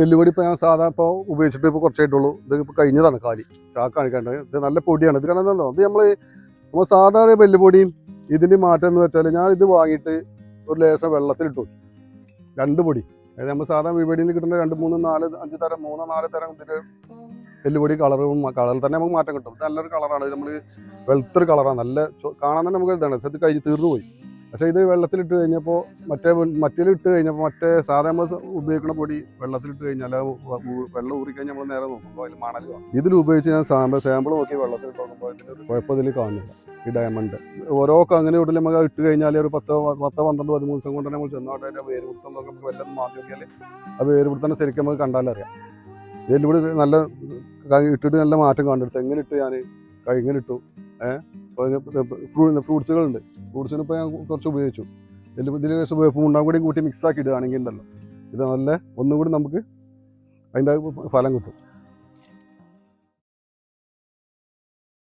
എല്ലുപൊടി ഇപ്പോൾ ഞാൻ സാധാരണ ഇപ്പോൾ ഉപയോഗിച്ചിട്ട് ഇപ്പോൾ കുറച്ചായിട്ടുള്ളൂ. ഇത് ഇപ്പോൾ കഴിഞ്ഞതാണ് കാലി. ചാക്കാണ് കാണിക്കേണ്ടത് ഇത് നല്ല പൊടിയാണ്. ഇത് കാരണം എന്താണോ ഇത് നമ്മൾ നമ്മൾ സാധാരണ എല്ലുപൊടിയും ഇതിന്റെ മാറ്റം എന്ന് വെച്ചാൽ ഞാൻ ഇത് വാങ്ങിയിട്ട് ഒരു ലേശം വെള്ളത്തിലിട്ട് രണ്ട് പൊടി. അതായത് നമ്മൾ സാധാരണ വിപണിയിൽ കിട്ടുന്ന രണ്ട് മൂന്ന് നാല് അഞ്ച് തരം മൂന്നോ നാല് തരം ഇതിന്റെ എല്ലുപൊടി കളറും കളറിൽ തന്നെ നമുക്ക് മാറ്റം കിട്ടും. നല്ലൊരു കളറാണ്. നമ്മൾ വെളുത്തൊരു കളറാണ്. നല്ല കാണാൻ തന്നെ നമുക്ക് ഇതാണ്. ഇത് കഴിഞ്ഞ് തീർന്നു പോയി. പക്ഷേ ഇത് വെള്ളത്തിലിട്ട് കഴിഞ്ഞപ്പോൾ മറ്റേ മറ്റേലിട്ട് കഴിഞ്ഞപ്പോൾ മറ്റേ സാധാരണ ഉപയോഗിക്കുന്ന പൊടി വെള്ളത്തിലിട്ട് കഴിഞ്ഞാൽ വെള്ളം ഊറി കഴിഞ്ഞാൽ നമ്മൾ നേരെ നോക്കുമ്പോൾ അതിൽ മണൽ കാണും. ഇതിൽ ഉപയോഗിച്ച് ഞാൻ സാമ്പിൾ സാമ്പിൾ നോക്കി വെള്ളത്തിലിട്ട് നോക്കുമ്പോൾ ഇതിലൊരു കുഴപ്പം ഇതിൽ കാണുന്നില്ല ഈ ഡയമണ്ട് ഓരോ അങ്ങനെ ഇട്ടില്ല നമുക്ക് ഇട്ട് കഴിഞ്ഞാൽ ഒരു പത്തോ പത്തോ പന്ത്രണ്ട് പതിമൂന്ന് ദിവസം കൊണ്ട് നമ്മൾ ചെന്നോട്ടെ അതിന്റെ വേര് പിടുത്തം നമുക്ക് വല്ലതും മാറ്റി നോക്കിയാൽ ആ വേര് പിടുത്തം ശരിക്കും നമുക്ക് കണ്ടാലറിയാം. ഇതിലൂടെ നല്ല ക- ഇട്ടിട്ട് നല്ല മാറ്റം കണ്ടെടുത്ത് എങ്ങനെ ഇട്ട് ഞാൻ ഇങ്ങനെ ഇട്ടു. ഏഹ് ഫ്രൂട്ട്സുകളുണ്ട്. ഫ്രൂട്ട്സിന് ഇപ്പോൾ ഞാൻ കുറച്ച് ഉപയോഗിച്ചു ഇതിൽ ഇതിൽ കുറച്ച് ഉണ്ടാകും കൂടി കൂട്ടി മിക്സ് ആക്കി ഇടുകയാണെങ്കിൽ ഉണ്ടല്ലോ. ഇത് നല്ല ഒന്നും കൂടി നമുക്ക് അതിന്റെ ഫലം കിട്ടും.